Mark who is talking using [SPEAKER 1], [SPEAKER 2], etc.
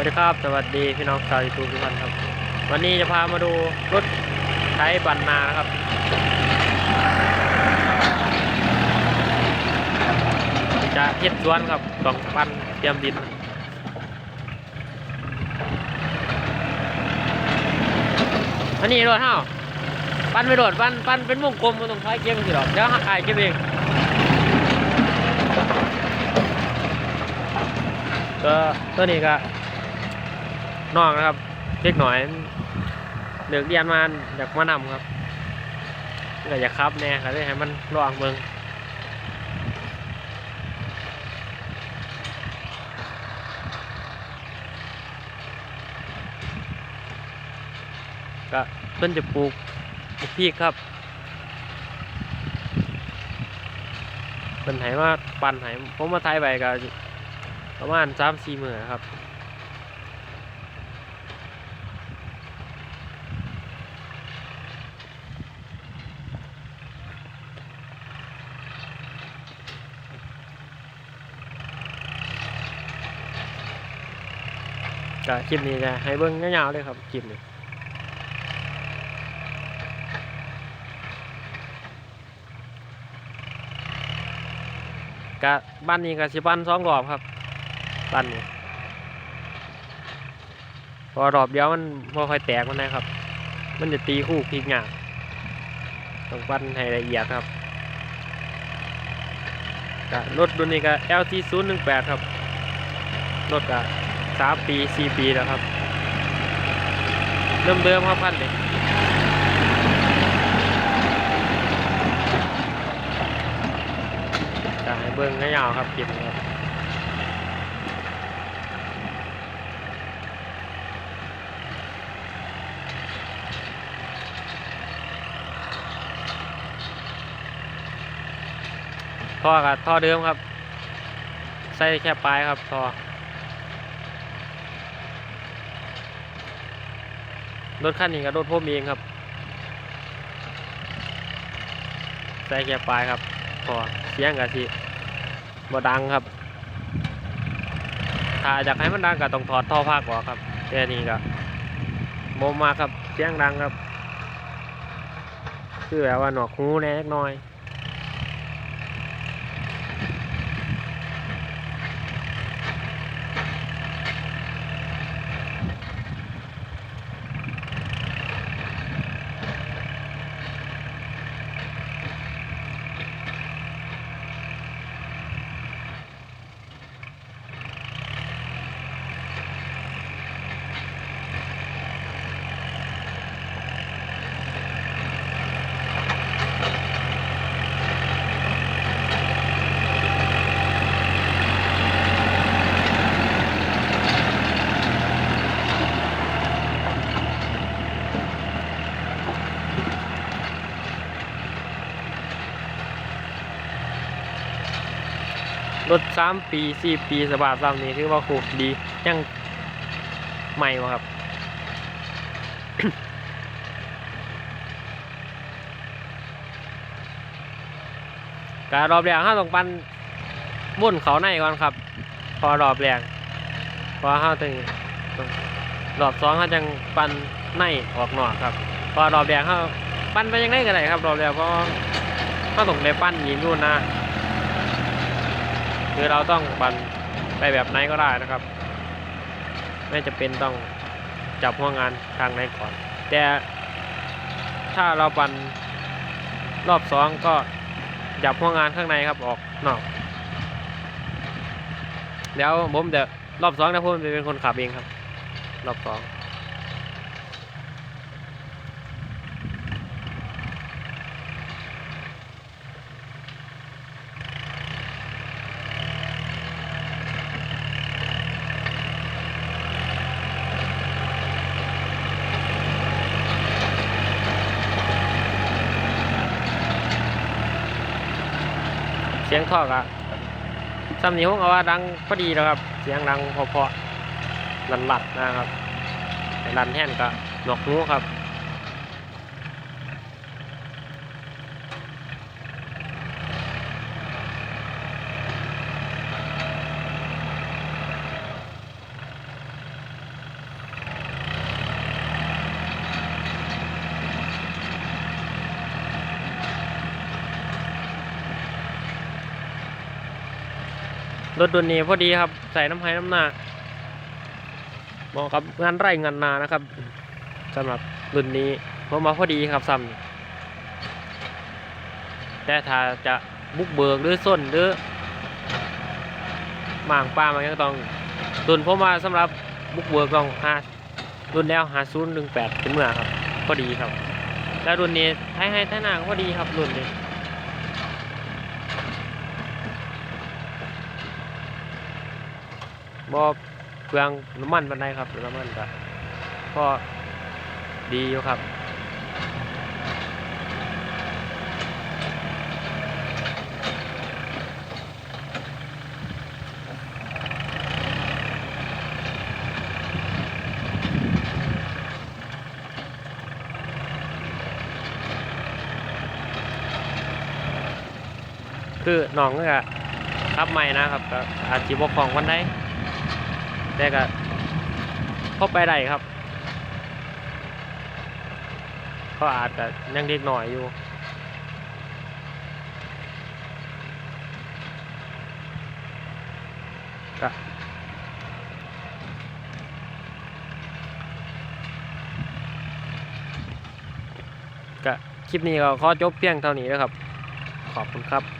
[SPEAKER 1] วัสดีครับ สวัสดีพี่น้องชาวยูทูบทุกท่านครับ วันนี้จะพามาดูรถไถบันนานะครับ จะเฮ็ดสวนครับตองปั้นเตรียมดิน อันนี้รถเฮาปั้นไม่โดดปั้นปั้นเป็นวงกลมมันต้องใช้เก็บมันสิหรอกเดี๋ยวหักอายเก็บเองก็ตัวนี้ก็ น้องนะครับเล็กหน่อยเลือกเรียนมาอยากมานำครับก็อยากครับแน่ครับได้ให้มันลองเมืองก็เพิ่นจะปลูกพริกครับเพิ่นให้มาปั่นให้ผมมาไทยไปก็ประมาณสามสี่หมื่นครับ ก็คลิปนี้จะให้เบิ้งยาวๆเลยครับคลิปนี้ก็บ้านนี้ก็สิบ้านสองรอบครับบ้านนี้พอรอบเดียวมันพอค่อยแตกมันนะครับ มันจะตีคู่พลิกงานต้องปั้นให้ละเอียดครับก็รถรุ่นนี้ก็ LT 0 1 8ครับรถก็ สามปีสี่ปีแล้วครับ เริ่มเดิมครับพันเลยจะให้เบิ้งให้ยาวครับเกินครับท่อกับท่อเดิมครับ ใส่แค่ปลายครับท่อ รถคันนี้กับรถพ่มเองครับใส่แค่ปลายครับ พอเสียงกับสิบดังครับ ถ้าอยากให้มันดังก็ต้องถอดท่อภาคออกครับแค่นี้ก็โมมาครับเสียงดังครับ คือแบบว่าหนวกหูแน่เล็กน้อย รถสามปีสี่ปีสภาพซ้ำนี้ถือว่าคุ้มดียังใหม่วะครับการรอบแรกห้าต้องปันมุ่นเขาในก่อนครับ พอรอบแรกพอห้าถึงรอบสองห้าจังปันในออกนอกครับ พอรอบแรกห้าปั้นไปยังไงก็ได้ครับ รอบแรกเพราะห้าต้องได้ปั้นยิงนู่นนะ คือเราต้องบันไปแบบไหนก็ได้นะครับ ไม่จะเป็นต้องจับหัวงานทางไหนก่อน แต่ถ้าเราปันรอบสองก็จับหัวงานข้างในครับออกนอกเดี๋ยวผมเดี๋ยวรอบสองนะผมจะเป็นคนขับเองครับ รอบสอง สียงท่อกะซ้ำนี้ผมเอาว่าดังพอดีแล้วครับ เสียงดังพอๆลันหลัดนะครับแต่ลันแท่นก็หนวกหูครับ รถดุนนี้พอดีครับ ใส่น้ำไห้น้ำหน้าเหมาะกับงานไร่งานนานะครับสำหรับรุ่นนี้เพราะมาพอดีครับซ้ำแต่ถ้าจะบุกเบิกหรือส้นหรือหมางป้ามันก็ต้องรุ่นผมมาสำหรับบุกเบิกต้องหารุ่นแล้วหาศูนย์หนึ่งแปดเป็นเมื่อครับพอดีครับ แล้วรุ่นนี้ไทยให้ไทยหนาก็พอดีครับรุ่นนี้ บ่เปลืองน้ำมันปานใดครับน้ำมันก็พอดีอยู่ครับคือน้องก็ขับใหม่นะครับอาจจะบกของวันใด แต่ก็พบไปได้ครับก็อาจจะยังเด็กหน่อยอยู่ก็ก็คลิปนี้ก็ขอจบเพียงเท่านี้นะครับ ขอบคุณครับ